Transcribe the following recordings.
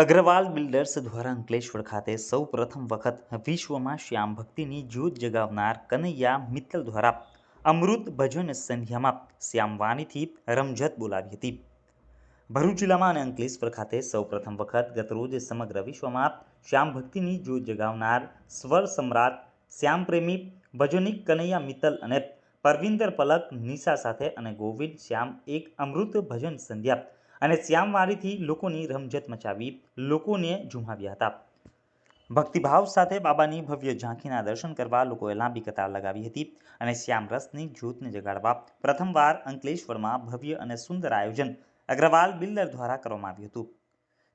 Agarwal builders દ્વારા અંકલેશ્વર ખાતે સૌ પ્રથમ વખત વિશ્વમાં શ્યામ ભક્તિની જ્યોત જગાવનાર કનૈયા મિત્તલ દ્વારા અમૃત ભજન સંધ્યામાં શ્યામવાણીથી રમઝટ બોલાવી હતી. ભરૂચ જિલ્લામાં અને અંકલેશ્વર ખાતે સૌ પ્રથમ વખત ગતરોજ સમગ્ર વિશ્વમાં શ્યામ ભક્તિની જ્યોત જગાવનાર સ્વર સમ્રાટ શ્યામ પ્રેમી ભજનિક કનૈયા મિત્તલ અને પરવિંદર પલક નિશા સાથે અને ગોવિંદ શ્યામ એક અમૃત ભજન સંધ્યા અને શ્યામવારીથી લોકોની રમઝટ મચાવી લોકોને ઝુમાવ્યા હતા. ભક્તિભાવ સાથે બાબાની ભવ્ય ઝાંખીના દર્શન કરવા લોકોએ લાંબી કતાર લગાવી હતી અને શ્યામ રસની જ્યોતને જગાડવા પ્રથમવાર અંકલેશ્વરમાં ભવ્ય અને સુંદર આયોજન અગ્રવાલ બિલ્ડર દ્વારા કરવામાં આવ્યું હતું.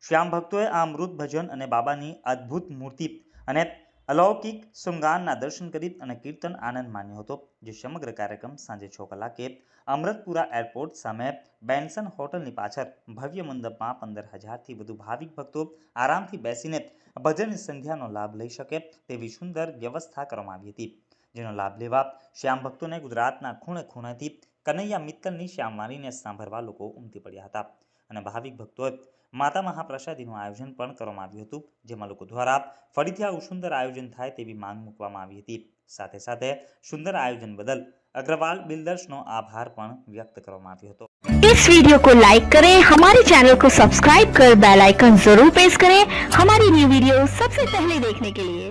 શ્યામ ભક્તોએ આ અમૃત ભજન અને બાબાની અદ્ભુત મૂર્તિ અને અલૌકિક શૃંગારના દર્શન કરી અને કીર્તન આનંદ માન્યો હતો, જે સમગ્ર કાર્યક્રમ સાંજે છ કલાકે અમૃતપુરા એરપોર્ટ સામે બેન્સન હોટલની પાછળ ભવ્ય મંડપમાં પંદર હજારથી વધુ ભાવિક ભક્તો આરામથી બેસીને ભજન સંધ્યાનો લાભ લઈ શકે તેવી સુંદર વ્યવસ્થા કરવામાં આવી હતી. જેનો લાભ લેવા શ્યામ ભક્તોને ગુજરાતના ખૂણે ખૂણેથી કનૈયા મિત્તલની શ્યામવાણીને સાંભળવા લોકો ઉમટી પડ્યા હતા અને ભાવિક ભક્તોએ માતા મહાપ્રસાદીનું આયોજન પણ કરવામાં આવ્યું હતું જેમાં લોકો દ્વારા ફરીથી આવું સુંદર આયોજન થાય તેવી માંગ મૂકવામાં આવી હતી સાથે સાથે સુંદર આયોજન બદલ અગ્રવાલ બિલ્ડર્સનો આભાર પણ વ્યક્ત કરવામાં આવ્યો હતો इस वीडियो को लाइक करें हमारे चैनल को सब्सक्राइब कर बेल आइकन जरूर प्रेस करें हमारी न्यू वीडियो सबसे पहले देखने के लिए